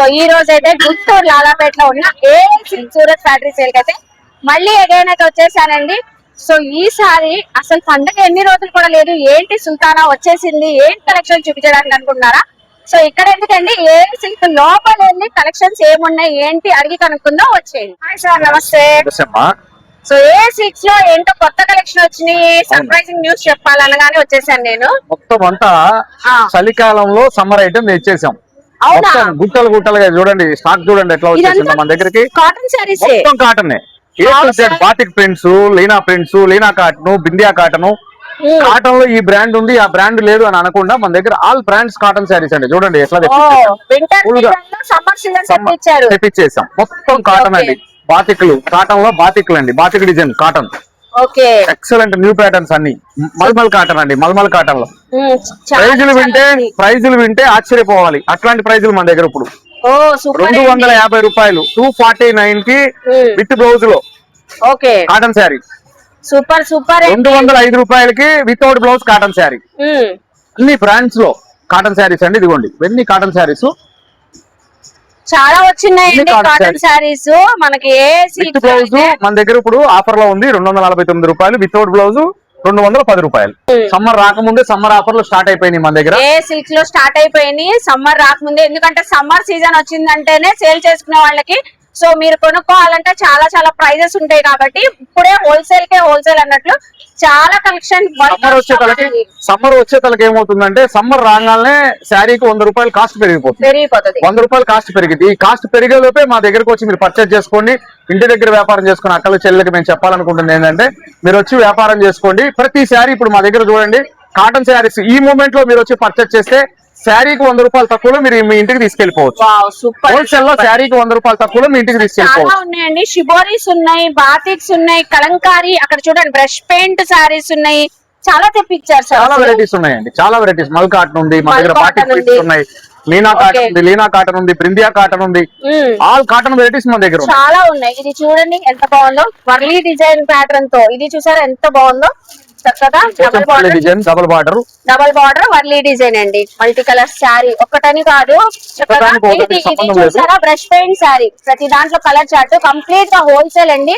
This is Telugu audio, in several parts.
సో ఈ రోజు అయితే గుంటూరు లాలాపేటలో ఉన్న ఏ సూరత్ ఫ్యాక్టరీ సేల్ అయితే మళ్ళీ అగైన్ అయితే వచ్చేసానండి. సో ఈసారి అసలు పండగ ఎన్ని రోజులు కూడా లేదు. ఏంటి సుల్తానా వచ్చేసింది? ఏంటి కలెక్షన్ చూపించడానికి అనుకుంటున్నారా? సో ఇక్కడ ఎందుకండి? ఏ సిల్క్ లోపల వెళ్ళి కలెక్షన్స్ ఏమున్నాయి? ఏంటి అడిగి కనుక్కుందాం. వచ్చేయండి. హాయ్ సార్ నమస్తే. సో ఏ సిక్స్లో ఏంటో కొత్త కలెక్షన్ వచ్చినాయి. సర్ప్రైజింగ్ న్యూస్ చెప్పాలనగానే వచ్చేసాను నేను. మొత్తం అంతా. చలికాలంలో సమ్మర్ ఐటమ్ తెచ్చేసాం. గుట్టలు గుట్టలుగా చూడండి స్టాక్ చూడండి ఎట్లా వచ్చేసిందో మన దగ్గరికి. కాటన్ శారీస్ మొత్తం cotton. Batik prints Leena prints Leena cotton Bindiya cotton కాటన్లో ఈ బ్రాండ్ ఉంది ఆ బ్రాండ్ లేదు అని అనకుండా మన దగ్గర ఆల్ బ్రాండ్స్ కాటన్ శారీస్ అండి. చూడండి ఎట్లా తెప్పించేసాం. మొత్తం కాటన్ అండి. బాతిక్లు కాటన్లో బాతిక్లు అండి batik design cotton okay. Excellent new patterns అన్ని. మల్మల్ కాటన్ అండి మల్మల్ కాటన్లో. ప్రైజులు వింటే. ప్రైజులు వింటే ఆశ్చర్యపోవాలి. అట్లాంటి ప్రైజులు మన దగ్గర ఇప్పుడు. రెండు వందల యాభై రూపాయలు టూ ఫార్టీ నైన్కి విత్ బ్లౌజ్లో. Okay. Cotton sari super super రెండు వందల ఐదు రూపాయలకి వితౌట్ బ్లౌజ్ కాటన్ శారీ అన్ని బ్రాండ్స్లో కాటన్ శారీస్ అండి ఇదిగోండి. ఇవన్నీ కాటన్ శారీస్ చాలా వచ్చినాయండి cotton కాటన్ శారీస్ మనకి ఏ విత్ బ్లౌజ్ మన దగ్గర ఇప్పుడు ఆఫర్లో ఉంది రెండు వందల నలభై తొమ్మిది రూపాయలు. వితౌట్ బ్లౌజ్ రెండు వందల పది రూపాయలు. సమ్మర్ రాకముందే సమ్మర్ ఆఫర్లు స్టార్ట్ అయిపోయినాయి మన దగ్గర. ఏ సిల్క్లో స్టార్ట్ అయిపోయినాయి సమ్మర్ రాకముందే. ఎందుకంటే సమ్మర్ సీజన్ వచ్చిందంటేనే సేల్ చేసుకునే వాళ్ళకి సో మీరు కొనుక్కోవాలంటే చాలా చాలా ప్రైజెస్ ఉంటాయి కాబట్టి ఇప్పుడే హోల్సేల్ కే హోల్సేల్ అన్నట్లు చాలా కలెక్షన్ సమ్మర్ వచ్చే తలకి సమ్మర్ వచ్చే తలకి ఏమవుతుందంటే సమ్మర్ రాగానే శారీకి వంద రూపాయలు కాస్ట్ పెరిగిపోతుంది. పెరిగిపోతుంది. వంద రూపాయలు కాస్ట్ పెరిగింది. ఈ కాస్ట్ పెరిగేలోపే మా దగ్గరకు వచ్చి మీరు పర్చేజ్ చేసుకోండి. ఇంటి దగ్గర వ్యాపారం చేసుకుని అక్కల చెల్లెలకి మేము చెప్పాలనుకుంటుంది ఏంటంటే మీరు వచ్చి వ్యాపారం చేసుకోండి. ప్రతి శారీ ఇప్పుడు మా దగ్గర చూడండి. కాటన్ శారీస్ ఈ మూమెంట్లో మీరు వచ్చి పర్చేజ్ చేస్తే శారీకి వంద రూపాయలు తక్కువలో మీరు మీ ఇంటికి తీసుకెళ్ళిపోవచ్చు సూపర్. హోల్సేల్లో శారీకి వంద రూపాయలు తక్కువలో మీ ఇంటికి తీసుకెళ్ళిపోవచ్చు ఉన్నాయండి. షిబోరీస్ ఉన్నాయి బాతిక్స్ ఉన్నాయి కలంకారీ అక్కడ చూడండి బ్రష్ పెయింట్ సారీస్ ఉన్నాయి. చాలా తెప్పించారు చాలా వెరైటీస్ ఉన్నాయండి. చాలా వెరైటీస్ మల్ కాటన్ ఉంది మా దగ్గర మల్ బాటిక్ కాటన్ ప్రింట్స్ ఉంది. ఉన్నాయి లీనా కాటన్. ఉంది లీనా కాటన్ ఉంది ప్రిందియా కాటన్ ఉంది. ఆల్ కాటన్ వెరైటీస్ మన దగ్గర చాలా ఉన్నాయి. ఇది చూడండి ఎంత బాగుందో. వర్లీ డిజైన్ ప్యాటర్న్తో. ఇది చూసారా ఎంత బాగుందో? చక్కగా double border design double border double border Warli design అండి. మల్టీ కలర్ శారీ ఒక్కటని కాదు. చూసారా? బ్రష్ పెయింట్ శారీ ప్రతి దాంట్లో కలర్ చార్ట్ కంప్లీట్గా హోల్సేల్ అండి.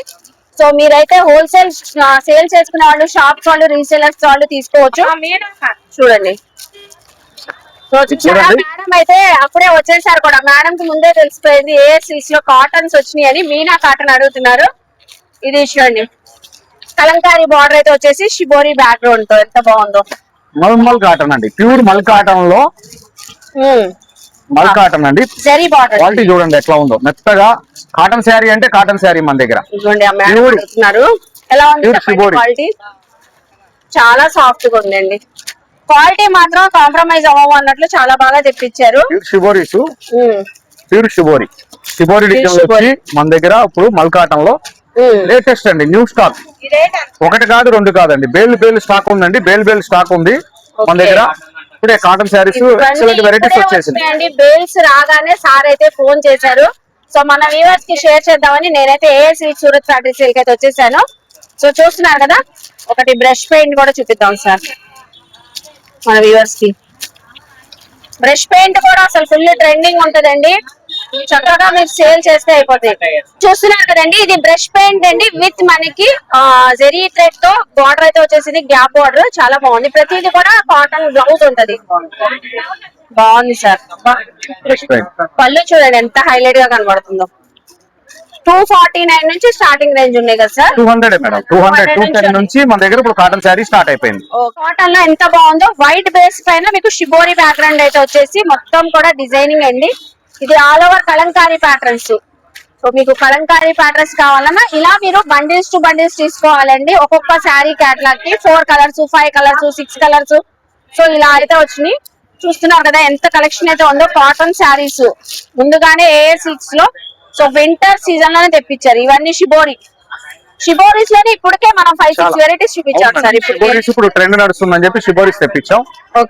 సో మీరైతే హోల్సేల్ సేల్ చేసుకునే వాళ్ళు షాప్స్ వాళ్ళు రీసేలర్స్ వాళ్ళు తీసుకోవచ్చు. చూడండి. మేడం అయితే అప్పుడే వచ్చేసారు కూడా. మేడం కి ముందే తెలిసిపోయింది ఏ సిల్క్స్లో కాటన్స్ వచ్చినాయి అని. మీనా కాటన్ అడుగుతున్నారు. ఇది చూడండి. కలంకారీ బార్డర్ అయితే వచ్చేసి షిబోరి బ్యాక్గ్రౌండ్తో ఎంత బాగుందో. మల్మల్ కాటన్ అండి. ప్యూర్ మల్ కాటన్లో మల్ కాటన్ అండి. జరీ బార్డర్ క్వాలిటీ చూడండి ఎట్లా ఉందో. మెత్తగా కాటన్ శారీ అంటే కాటన్ శారీ మన దగ్గర. ఎలా ఉంది. క్వాలిటీ చాలా సాఫ్ట్గా ఉందండి. క్వాలిటీ మాత్రం కాంప్రమైజ్ అవ్వము అన్నట్లు చాలా బాగా తెప్పించారు. Pure shiboris um, pure shibori shibori design. వచ్చి మన దగ్గర ఇప్పుడు మల్ కాటన్లో ఉమ్. లేటెస్ట్ అండి న్యూ స్టాక్ ఒకటి కాదు రెండు కాదండి. బేల్ బేల్ స్టాక్ ఉందండి. బేల్ బేల్ స్టాక్ ఉంది మన. దగ్గర. ఇప్పుడే కాటన్ శారీస్ ఎక్సలెంట్ వెరైటీస్ వచ్చేసింది. అండి బేల్స్ రాగానే సార్ అయితే ఫోన్ చేశారు. సో మన వ్యూవర్స్కి షేర్ చేద్దామని నేనైతే ఏఎస్సి సూరత్ ఫ్యాక్టరీ సేల్ అయితే వచ్చేసాను. సో చూస్తున్నారు కదా? ఒకటి బ్రష్ పెయింట్ కూడా చూపిద్దాం సార్. మన వ్యూవర్స్కి. బ్రష్ పెయింట్ కూడా అసలు ఫుల్ ట్రెండింగ్ ఉంటదండి. చక్కగా మీరు సేల్ చేస్తే అయిపోతాయి. చూస్తున్నారు కదండి ఇది బ్రష్ పెయింట్ అండి విత్ మనకి జెరీ థ్రెడ్తో బార్డర్ అయితే వచ్చేసింది గ్యాప్ బార్డర్. చాలా బాగుంది. ప్రతిది కూడా కాటన్ బ్లౌజ్ ఉంటది. బాగుంది సార్. పళ్ళు చూడండి ఎంత హైలైట్గా కనబడుతుందో. టూ ఫార్టీ నైన్ నుంచి స్టార్టింగ్ రేంజ్ ఉన్నాయి కదా sir? Two hundred madam. Two hundred two ten నుంచి మన దగ్గర ఇప్పుడు కాటన్ శారీ స్టార్ట్ అయిపోయింది. కాటన్లో ఎంత బాగుందో వైట్ బేస్ పైన మీకు షిబోరి బ్యాక్గ్రౌండ్ అయితే వచ్చేసి మొత్తం కూడా డిజైనింగ్ అండి. ఇది all over Kalamkari patterns so మీకు కలంకారీ ప్యాటర్న్స్ కావాలన్నా ఇలా మీరు బండిల్స్ టు బండిల్స్ తీసుకోవాలండి. ఒక్కొక్క sari క్యాటలాగ్కి four colours five colours six colours so ఇలా అయితే వచ్చినాయి. చూస్తున్నారు కదా ఎంత కలెక్షన్ అయితే ఉందో కాటన్ శారీస్ ముందుగానే ఏ సిక్స్లో. సో వింటర్ సీజన్లోనే తెప్పించారు. ఇవన్నీ షిబోరి షిబోరీస్లోనే ఇప్పటికే మనం ఫైవ్ సిక్స్. వెరైటీస్ చూపించాం సార్ ఇప్పుడు షిబోరీస్ ఇప్పుడు ట్రెండ్ నడుస్తుందని చెప్పి షిబోరీస్ తెప్పించాం.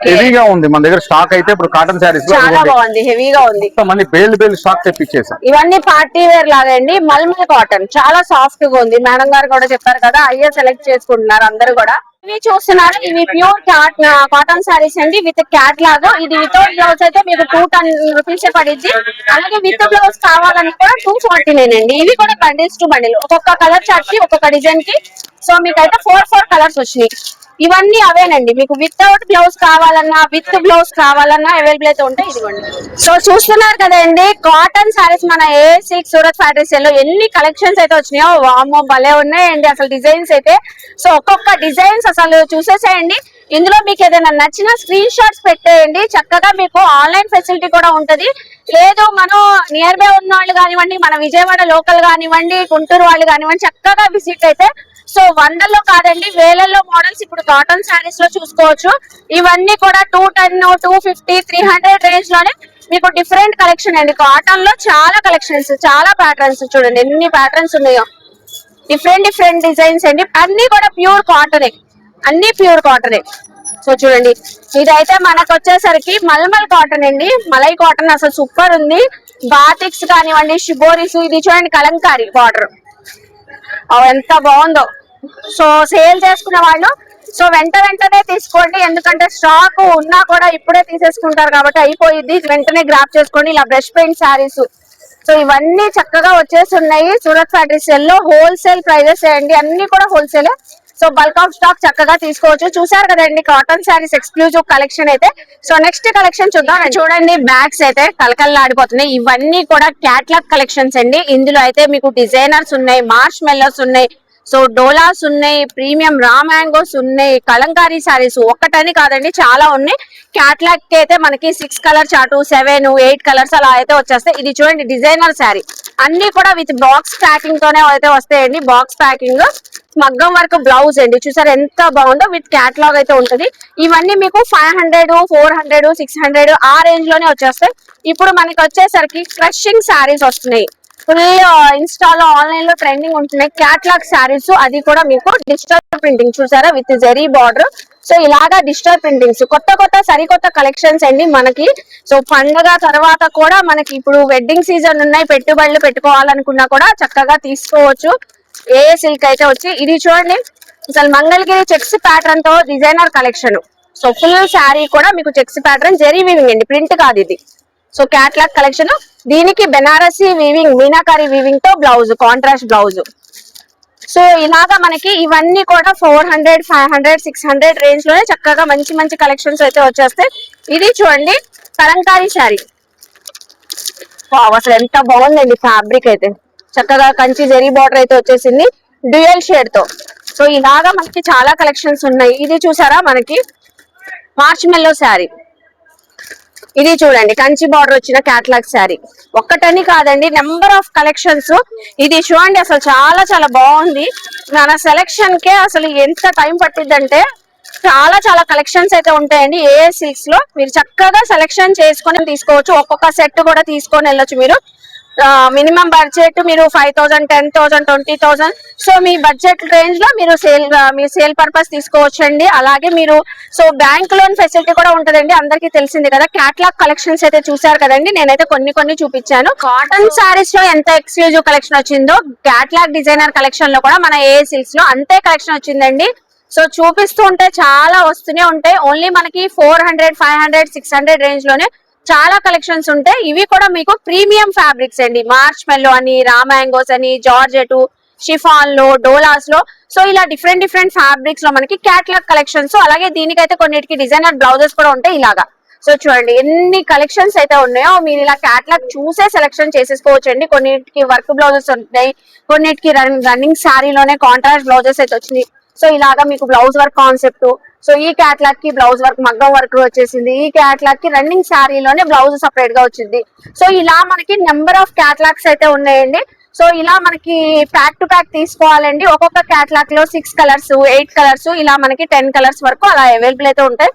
హెవీగా ఉంది మన దగ్గర స్టాక్ అయితే ఇప్పుడు కాటన్ శారీస్ చాలా. బాగుంది హెవీగా ఉంది మంది బేల్ బేల్ స్టాక్ తెప్పించేసాం ఇవన్నీ పార్టీ వేర్ లాగా అండి మల్మల్ కాటన్ చాలా సాఫ్ట్గా ఉంది మేడం గారు కూడా చెప్పారు కదా అయ్యే సెలెక్ట్ చేసుకుంటున్నారు అందరూ కూడా ఇవి చూస్తున్నారు. ఇవి ప్యూర్ కాటన్ సారీస్ అండి. విత్ క్యాట్ లాగా. ఇది వితౌట్ బ్లౌజ్ అయితే మీకు టూ టెన్ రూపీస్ పడింది అలాగే విత్ బ్లౌజ్ కావాలని కూడా టూ ఫార్టీ నైన్ అండి. ఇవి కూడా బండిల్స్ టు బండిల్ ఒక్కొక్క కలర్ చార్ట్కి ఒక్కొక్క డిజైన్కి. సో మీకు అయితే ఫోర్ ఫోర్ కలర్స్ వచ్చినాయి. ఇవన్నీ అవేనండి. మీకు వితౌట్ బ్లౌజ్ కావాలన్నా విత్ బ్లౌజ్ కావాలన్నా అవైలబుల్ అయితే ఉంటాయి. ఇదిగోండి. సో చూస్తున్నారు కదండి కాటన్ సారీస్ మన ఏ సిక్స్ సూరత్ ఫ్యాక్టరీస్లో ఎన్ని కలెక్షన్స్ అయితే వచ్చినాయో వామో భలే ఉన్నాయండి. అసలు డిజైన్స్ అయితే. సో ఒక్కొక్క డిజైన్స్ అసలు చూసేసేయండి. ఇందులో మీకు ఏదైనా నచ్చిన స్క్రీన్ షాట్స్ పెట్టేయండి. చక్కగా మీకు ఆన్లైన్ ఫెసిలిటీ కూడా ఉంటది. లేదు మనం నియర్ బై ఉన్న వాళ్ళు కానివ్వండి మన విజయవాడ లోకల్ కానివ్వండి గుంటూరు వాళ్ళు కానివ్వండి చక్కగా విజిట్ అయితే సో వందల్లో కాదండి వేలల్లో మోడల్స్ ఇప్పుడు కాటన్ శారీస్లో చూసుకోవచ్చు. ఇవన్నీ కూడా two ten two fifty three hundred రేంజ్లోనే మీకు డిఫరెంట్ కలెక్షన్ అండి. కాటన్లో చాలా కలెక్షన్స్ చాలా ప్యాటర్న్స్ చూడండి ఎన్ని ప్యాటర్న్స్ ఉన్నాయో. డిఫరెంట్ డిఫరెంట్ డిజైన్స్ అండి. అన్ని కూడా ప్యూర్ కాటనే అన్ని ప్యూర్ కాటనే. సో చూడండి ఇదైతే మనకు వచ్చేసరికి మల్మల్ కాటన్ అండి. మలై కాటన్ అసలు సూపర్ ఉంది. బాతిక్స్ కానివ్వండి షిబోరిస్ ఇది చూడండి కలంకారీ బార్డర్. ఎంత బాగుందో. సో సేల్ చేసుకునే వాళ్ళు సో వెంట వెంటనే తీసుకోండి. ఎందుకంటే స్టాక్ ఉన్నా కూడా ఇప్పుడే తీసేసుకుంటారు కాబట్టి అయిపోయింది వెంటనే గ్రాప్ చేసుకోండి. ఇలా బ్రష్ పెయింట్ శారీస్ సో ఇవన్నీ చక్కగా వచ్చేసి ఉన్నాయి. సూరత్ ఫ్యాక్టరీ సెల్లో హోల్సేల్ ప్రైజెస్ అండి. అన్ని కూడా wholesale so bulk of stock చక్కగా తీసుకోవచ్చు. చూసారు కదండి కాటన్ శారీస్ ఎక్స్క్లూజివ్ కలెక్షన్ అయితే. సో నెక్స్ట్ కలెక్షన్ చూద్దాం చూడండి బ్యాగ్స్ అయితే కలకల్లాడిపోతున్నాయి ఇవన్నీ కూడా క్యాట్లాగ్ కలెక్షన్స్ అండి. ఇందులో అయితే మీకు డిజైనర్స్ ఉన్నాయి మార్ష్ మెల్లర్స్ ఉన్నాయి. సో డోలాస్ ఉన్నాయి ప్రీమియం రా మ్యాంగోస్ ఉన్నాయి కలంకారీ సారీస్ ఒక్కటని కాదండి చాలా ఉన్నాయి. క్యాట్లాగ్కి అయితే మనకి six colour chart seven eight colours అలా అయితే వచ్చేస్తాయి. ఇది చూడండి డిజైనర్ శారీ అన్ని కూడా విత్ బాక్స్ ప్యాకింగ్ తోనే అయితే వస్తాయండి. బాక్స్ ప్యాకింగ్ మగ్గం వర్క్ బ్లౌజ్ అండి. చూసారు ఎంత బాగుందో విత్ క్యాట్లాగ్ అయితే ఉంటది. ఇవన్నీ మీకు five hundred four hundred six hundred ఆ రేంజ్లోనే వచ్చేస్తాయి. ఇప్పుడు మనకి వచ్చేసరికి క్రషింగ్ శారీస్ వస్తున్నాయి. ఫుల్ ఇన్స్టాలో ఆన్లైన్లో ట్రెండింగ్ ఉంటున్నాయి. క్యాట్లాగ్ శారీస్ అది కూడా మీకు డిజిటల్ ప్రింటింగ్ చూసారా? విత్ జెరీ బార్డర్ సో ఇలాగా డిజిటల్ ప్రింటింగ్స్ కొత్త కొత్త సరికొత్త కలెక్షన్స్ అండి మనకి. సో పండగ తర్వాత కూడా మనకి ఇప్పుడు వెడ్డింగ్ సీజన్ ఉన్నాయి. పెట్టుబడులు పెట్టుకోవాలనుకున్నా కూడా చక్కగా తీసుకోవచ్చు. ఏ సిల్క్ అయితే వచ్చి ఇది చూడండి. అసలు Mangalagiri checks ప్యాటర్న్తో designer collection so full sari కూడా మీకు చెక్స్ ప్యాటర్న్ జెరీ వీవింగ్ అండి. ప్రింట్ కాదు ఇది. సో క్యాట్లాగ్ కలెక్షన్ దీనికి బెనారసి వీవింగ్ మీనాకారి వీవింగ్తో బ్లౌజ్ కాంట్రాస్ట్ బ్లౌజ్ సో ఇలాగా మనకి ఇవన్నీ కూడా four hundred five hundred six hundred రేంజ్లోనే చక్కగా మంచి మంచి కలెక్షన్స్ అయితే వచ్చేస్తాయి. ఇది చూడండి కలంకారీ శారీ అసలు ఎంత బాగుందండి ఫ్యాబ్రిక్ అయితే. చక్కగా కంచి జరీ బార్డర్ అయితే వచ్చేసింది. డ్యూయల్ షేడ్తో. సో ఇలాగా మనకి చాలా కలెక్షన్స్ ఉన్నాయి. ఇది చూసారా మనకి? మార్చ్ మెల్లో శారీ. ఇది చూడండి. కంచి బార్డర్ వచ్చిన క్యాట్లాగ్ శారీ. ఒక్కటని కాదండి నెంబర్ ఆఫ్ కలెక్షన్స్. ఇది చూడండి అసలు చాలా చాలా బాగుంది. మన సెలెక్షన్ కే అసలు ఎంత టైం పట్టిద్దంటే చాలా చాలా కలెక్షన్స్ అయితే ఉంటాయండి. ఏ సిల్క్స్లో మీరు చక్కగా సెలెక్షన్ చేసుకొని తీసుకోవచ్చు. ఒక్కొక్క సెట్ కూడా తీసుకొని వెళ్ళొచ్చు మీరు. మినిమం బడ్జెట్ మీరు five thousand ten thousand twenty thousand. So మీ బడ్జెట్ రేంజ్లో మీరు సేల్ మీ సేల్ పర్పస్ తీసుకోవచ్చండి. అలాగే మీరు సో బ్యాంక్ లోన్ ఫెసిలిటీ కూడా ఉంటదండి. అందరికీ తెలిసింది కదా క్యాట్లాగ్ కలెక్షన్స్ అయితే చూసారు కదండి. నేనైతే కొన్ని కొన్ని చూపించాను. కాటన్ సారీస్లో ఎంత ఎక్స్క్లూజివ్ కలెక్షన్ వచ్చిందో క్యాట్లాగ్ డిజైనర్ కలెక్షన్లో కూడా మన ఏ సిల్క్స్లో అంతే కలెక్షన్ వచ్చిందండి. సో చూపిస్తూ ఉంటే చాలా వస్తూనే ఉంటాయి. ఓన్లీ మనకి four hundred five hundred six hundred రేంజ్లోనే చాలా కలెక్షన్స్ ఉంటాయి. ఇవి కూడా మీకు ప్రీమియం ఫ్యాబ్రిక్స్ అండి. మార్చ్ మెల్లో అని రామాంగోస్ అని జార్జెట్ షిఫాన్లో డోలాస్లో సో ఇలా డిఫరెంట్ డిఫరెంట్ ఫ్యాబ్రిక్స్లో మనకి క్యాట్లాగ్ కలెక్షన్స్ అలాగే దీనికైతే కొన్నిటికి డిజైనర్ బ్లౌజెస్ కూడా ఉంటాయి ఇలాగా. సో చూడండి ఎన్ని కలెక్షన్స్ అయితే ఉన్నాయో మీరు ఇలా క్యాట్లాగ్ చూసే సెలెక్షన్ చేసేసుకోవచ్చు అండి కొన్నిటికి వర్క్ బ్లౌజెస్ ఉంటాయి కొన్నిటికి రన్నింగ్ శారీలోనే కాంట్రాస్ట్ బ్లౌజెస్ అయితే వచ్చినాయి. సో ఇలాగా మీకు బ్లౌజ్ వర్క్ కాన్సెప్ట్ సో ఈ క్యాట్లాగ్కి బ్లౌజ్ వర్క్ మగ్గం వర్క్ వచ్చేసింది. ఈ క్యాట్లాగ్కి రన్నింగ్ శారీలోనే బ్లౌజ్ సపరేట్గా వచ్చింది. సో ఇలా మనకి నెంబర్ ఆఫ్ క్యాట్లాగ్స్ అయితే ఉన్నాయండి. సో ఇలా మనకి ప్యాక్ టు ప్యాక్ తీసుకోవాలండి. ఒక్కొక్క క్యాట్లాగ్లో సిక్స్ కలర్స్ ఎయిట్ కలర్స్ ఇలా మనకి టెన్ కలర్స్ వరకు అలా అవైలబుల్ అయితే ఉంటాయి.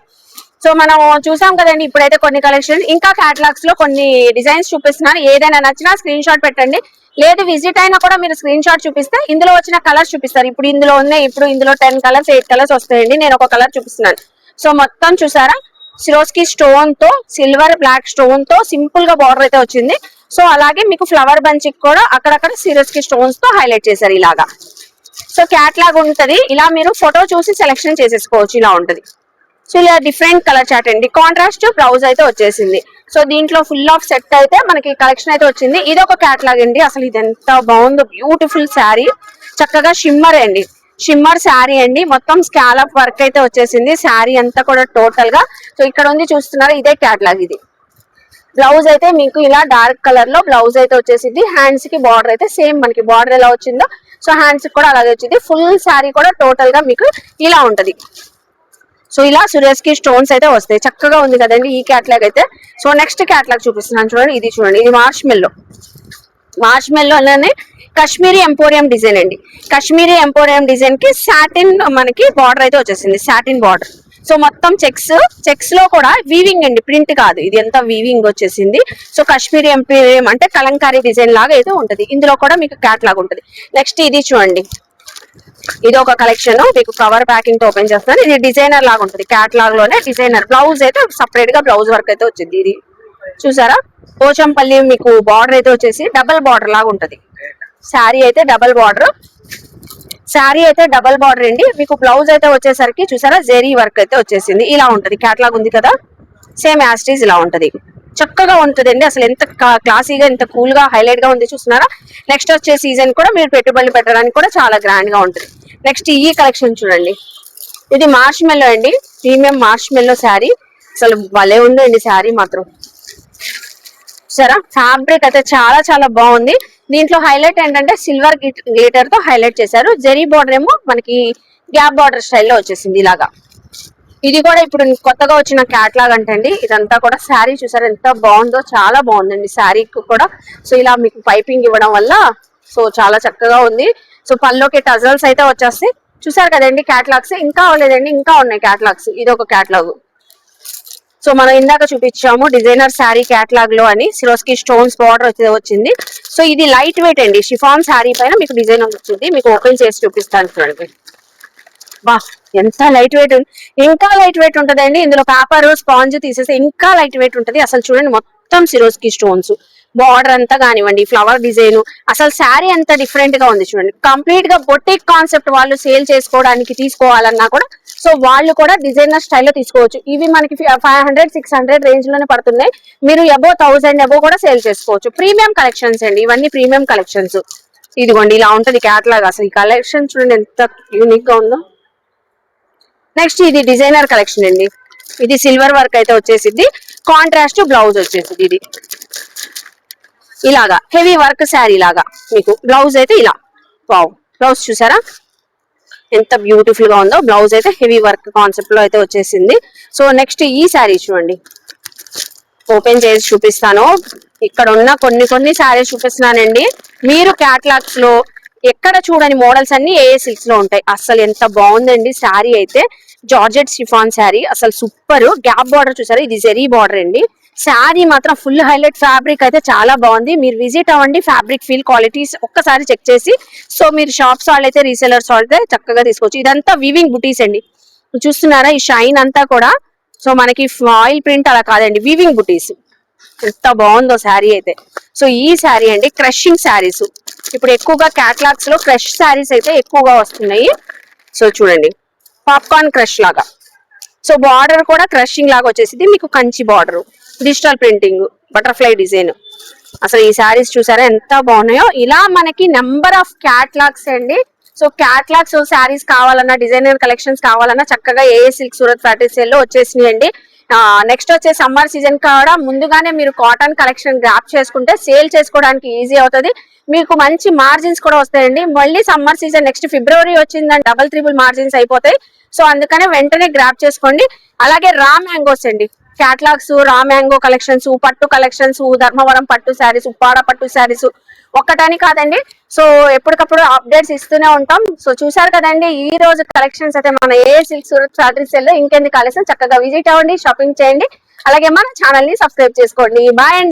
సో మనం చూసాం కదండి ఇప్పుడైతే కొన్ని కలెక్షన్స్ ఇంకా క్యాటలాగ్స్లో కొన్ని డిజైన్స్ చూపిస్తున్నాను. ఏదైనా నచ్చినా స్క్రీన్ షాట్ పెట్టండి. లేదు విజిట్ అయినా కూడా మీరు స్క్రీన్ షాట్ చూపిస్తే ఇందులో వచ్చిన కలర్స్ చూపిస్తారు. ఇప్పుడు ఇందులో ఉన్నాయి ఇప్పుడు ఇందులో టెన్ కలర్స్ ఎయిట్ కలర్స్ వస్తాయండి. నేను ఒక కలర్ చూపిస్తున్నాను. సో మొత్తం చూసారా? సిరోస్కి స్టోన్తో సిల్వర్ బ్లాక్ స్టోన్తో సింపుల్గా బార్డర్ అయితే వచ్చింది. సో అలాగే మీకు ఫ్లవర్ బంచ్ కూడా అక్కడక్కడ సిరోస్కి స్టోన్స్తో హైలైట్ చేశారు ఇలాగా. సో క్యాట్లాగ్ ఉంటది. ఇలా మీరు ఫోటో చూసి సెలెక్షన్ చేసేసుకోవచ్చు. ఇలా ఉంటది. సో ఇలా డిఫరెంట్ కలర్ చాట్ అండి. కాంట్రాస్ట్ బ్లౌజ్ అయితే వచ్చేసింది. సో దీంట్లో ఫుల్ ఆఫ్ సెట్ అయితే మనకి కలెక్షన్ అయితే వచ్చింది. ఇది ఒక క్యాటలాగ్ అండి. అసలు ఇది ఎంత బాగుందో బ్యూటిఫుల్ శారీ చక్కగా షిమ్మర్ అండి. షిమ్మర్ శారీ అండి. మొత్తం స్కాలప్ వర్క్ అయితే వచ్చేసింది. శారీ అంతా కూడా టోటల్గా. సో ఇక్కడ ఉంది చూస్తున్నారు ఇదే క్యాటలాగ్ ఇది. బ్లౌజ్ అయితే మీకు ఇలా డార్క్ కలర్లో బ్లౌజ్ అయితే వచ్చేసింది. హ్యాండ్స్కి బార్డర్ అయితే సేమ్ మనకి. బార్డర్ ఎలా వచ్చిందో సో హ్యాండ్స్కి కూడా అలాగే వచ్చింది. ఫుల్ శారీ కూడా టోటల్గా మీకు ఇలా ఉంటది. సో ఇలా సురేష్కి స్టోన్స్ అయితే వస్తాయి. చక్కగా ఉంది కదండి ఈ క్యాట్లాగ్ అయితే. సో నెక్స్ట్ క్యాట్లాగ్ చూపిస్తున్నాను చూడండి ఇది చూడండి ఇది మార్చ్ మెల్లో మార్ష్ మెల్లోనే కశ్మీరీ ఎంపోరియం డిజైన్ అండి. కశ్మీరీ ఎంపోరియం డిజైన్కి సాటిన్ మనకి బార్డర్ అయితే వచ్చేసింది సాటిన్ బార్డర్. సో మొత్తం చెక్స్ చెక్స్లో కూడా వీవింగ్ అండి ప్రింట్ కాదు. ఇది ఎంత వీవింగ్ వచ్చేసింది. సో కాశ్మీరీ ఎంపోరియం అంటే కలంకారీ డిజైన్ లాగా అయితే ఉంటుంది. ఇందులో కూడా మీకు క్యాట్లాగ్ ఉంటుంది. నెక్స్ట్ ఇది చూడండి. ఇది ఒక కలెక్షన్ మీకు కవర్ ప్యాకింగ్తో ఓపెన్ చేస్తాను ఇది డిజైనర్ లాగా ఉంటుంది. క్యాట్లాగ్లోనే డిజైనర్ బ్లౌజ్ అయితే సపరేట్గా బ్లౌజ్ వర్క్ అయితే వచ్చింది ఇది. చూసారా? పోచంపల్లి మీకు బార్డర్ అయితే వచ్చేసి డబల్ బార్డర్ లాగా ఉంటుంది. శారీ అయితే డబల్ బార్డర్ శారీ అయితే డబల్ బార్డర్ అండి. మీకు బ్లౌజ్ అయితే వచ్చేసరికి చూసారా? జెరీ వర్క్ అయితే వచ్చేసింది. ఇలా ఉంటుంది. క్యాట్లాగ్ ఉంది కదా? సేమ్ యాస్టీస్ ఇలా ఉంటుంది. చక్కగా ఉంటుందండి. అసలు ఎంత క్లాసీగా ఎంత కూల్గా హైలైట్గా ఉంది చూస్తున్నారా? నెక్స్ట్ వచ్చే సీజన్ కూడా మీరు పెట్టుబడులు పెట్టడానికి కూడా చాలా గ్రాండ్గా ఉంటుంది. నెక్స్ట్ ఈ కలెక్షన్ చూడండి. ఇది మార్ష్ మెల్లో అండి. ప్రీమియం మార్ష్ మెల్లో శారీ అసలు భలే ఉందండి శారీ మాత్రం. సరే ఫ్యాబ్రిక్ అయితే చాలా చాలా బాగుంది. దీంట్లో హైలైట్ ఏంటంటే సిల్వర్ గ్లిటర్తో హైలైట్ చేశారు. జెరీ బార్డర్ ఏమో మనకి గ్యాప్ బార్డర్ స్టైల్లో వచ్చేసింది ఇలాగా. ఇది కూడా ఇప్పుడు కొత్తగా వచ్చిన క్యాట్లాగ్ అంటండి. ఇదంతా కూడా శారీ చూసారు? ఎంత బాగుందో చాలా బాగుందండి శారీకి కూడా. సో ఇలా మీకు పైపింగ్ ఇవ్వడం వల్ల సో చాలా చక్కగా ఉంది. సో పల్లోకి టజల్స్ అయితే వచ్చేస్తాయి. చూసారు కదండి క్యాట్లాగ్స్? ఇంకా అవ్వలేదండి ఇంకా ఉన్నాయి క్యాటలాగ్స్. ఇది ఒక క్యాటలాగ్. సో మనం ఇందాక చూపించాము డిజైనర్ శారీ క్యాటలాగ్లో అని సిరోస్కి స్టోన్స్ బార్డర్ వచ్చింది. సో ఇది లైట్ వెయిట్ అండి షిఫాన్ శారీ పైన మీకు డిజైన్ వచ్చింది మీకు ఓపెన్ చేసి చూపిస్తాను చూడండి. బా ఎంత లైట్ వెయిట్ ఉంది ఇంకా లైట్ వెయిట్ ఉంటుందండి. ఇందులో పేపర్ స్పాంజ్ తీసేస్తే ఇంకా లైట్ వెయిట్ ఉంటుంది. అసలు చూడండి మొత్తం సిరోస్కి స్టోన్స్. బార్డర్ అంతా కానివ్వండి ఫ్లవర్ డిజైన్ అసలు శారీ అంత డిఫరెంట్గా ఉంది చూడండి. కంప్లీట్గా బొటిక్ కాన్సెప్ట్ వాళ్ళు సేల్ చేసుకోవడానికి తీసుకోవాలన్నా కూడా సో వాళ్ళు కూడా డిజైనర్ స్టైల్లో తీసుకోవచ్చు. ఇవి మనకి ఫైవ్ హండ్రెడ్ సిక్స్ హండ్రెడ్ రేంజ్లోనే పడుతున్నాయి. మీరు ఎబో థౌసండ్ ఎబో కూడా సేల్ చేసుకోవచ్చు. ప్రీమియం కలెక్షన్స్ అండి. ఇవన్నీ ప్రీమియం కలెక్షన్స్ ఇదిగోండి ఇలా ఉంటది క్యాటలాగ్ అసలు. ఈ కలెక్షన్ చూడండి ఎంత యూనిక్గా ఉందో. నెక్స్ట్ ఇది డిజైనర్ కలెక్షన్ అండి. ఇది సిల్వర్ వర్క్ అయితే వచ్చేసింది కాంట్రాస్ట్ బ్లౌజ్ వచ్చేసింది ఇది. ఇలాగా హెవీ వర్క్ శారీ లాగా. మీకు బ్లౌజ్ అయితే ఇలా. వావ్ బ్లౌజ్ చూసారా? ఎంత బ్యూటిఫుల్గా ఉందో. బ్లౌజ్ అయితే హెవీ వర్క్ కాన్సెప్ట్లో అయితే వచ్చేసింది. సో నెక్స్ట్ ఈ శారీ చూడండి. ఓపెన్ చేసి చూపిస్తాను. ఇక్కడ ఉన్న కొన్ని కొన్ని శారీస్ చూపిస్తున్నానండి. మీరు క్యాట్లాగ్స్లో ఎక్కడ చూడని మోడల్స్ అన్ని ఏ సిల్క్స్లో ఉంటాయి. అసలు ఎంత బాగుందండి శారీ అయితే. జార్జెట్ షిఫాన్ శారీ అసలు సూపర్ గ్యాప్ బార్డర్ చూసారు? ఇది జెరీ బార్డర్ అండి. శారీ మాత్రం ఫుల్ హైలైట్ ఫ్యాబ్రిక్ అయితే చాలా బాగుంది. మీరు విజిట్ అవ్వండి ఫ్యాబ్రిక్ ఫీల్ క్వాలిటీస్ ఒక్కసారి చెక్ చేసి. సో మీరు షాప్స్ వాళ్ళు అయితే రీసెలర్స్ అయితే చక్కగా తీసుకోవచ్చు. ఇదంతా వివింగ్ బుటీస్ అండి. చూస్తున్నారా? ఈ షైన్ అంతా కూడా. సో మనకి ఆయిల్ ప్రింట్ అలా కాదండి. వీవింగ్ బుటీస్. ఎంత బాగుందో శారీ అయితే. సో ఈ శారీ అండి క్రషింగ్ శారీస్. ఇప్పుడు ఎక్కువగా క్యాట్లాగ్స్లో క్రష్ శారీస్ అయితే ఎక్కువగా వస్తున్నాయి. సో చూడండి. పాప్కార్న్ క్రష్ లాగా. సో బార్డర్ కూడా క్రషింగ్ లాగా వచ్చేసింది. మీకు Kanchi border. Digital printing butterfly design అసలు ఈ శారీస్ చూసారా ఎంత బాగున్నాయో? ఇలా మనకి నెంబర్ ఆఫ్ క్యాట్లాగ్స్ అండి. సో క్యాట్లాగ్స్ శారీస్ కావాలన్నా డిజైనర్ కలెక్షన్స్ కావాలన్నా చక్కగా ఏ సిల్క్ సూరత్ ఫ్యాక్టరీ సేల్లో వచ్చేసినాయి అండి నెక్స్ట్ వచ్చే సమ్మర్ సీజన్ కూడా ముందుగానే మీరు కాటన్ కలెక్షన్ గ్రాప్ చేసుకుంటే సేల్ చేసుకోవడానికి ఈజీ అవుతుంది. మీకు మంచి మార్జిన్స్ కూడా వస్తాయండి. మళ్ళీ సమ్మర్ సీజన్ నెక్స్ట్ ఫిబ్రవరి వచ్చిందని డబల్ త్రిబుల్ మార్జిన్స్ అయిపోతాయి. సో అందుకనే వెంటనే గ్రాప్ చేసుకోండి. అలాగే రా మ్యాంగోస్ అండి. క్యాట్లాగ్స్ రా మ్యాంగో కలెక్షన్స్ పట్టు కలెక్షన్స్ ధర్మవరం పట్టు శారీస్ ఉప్పాడ పట్టు శారీస్ ఒక్కటని కాదండి. సో ఎప్పటికప్పుడు అప్డేట్స్ ఇస్తూనే ఉంటాం. సో చూసారు కదండి ఈ రోజు కలెక్షన్స్ అయితే మన ఏ సిల్క్ సూరత్ ఫ్యాక్టరీ సెల్ ఇంకెందుకు కలెక్షన్ చక్కగా విజిట్ అవ్వండి షాపింగ్ చేయండి. అలాగే మన ఛానల్ని సబ్స్క్రైబ్ చేసుకోండి. బాయ్ అండి.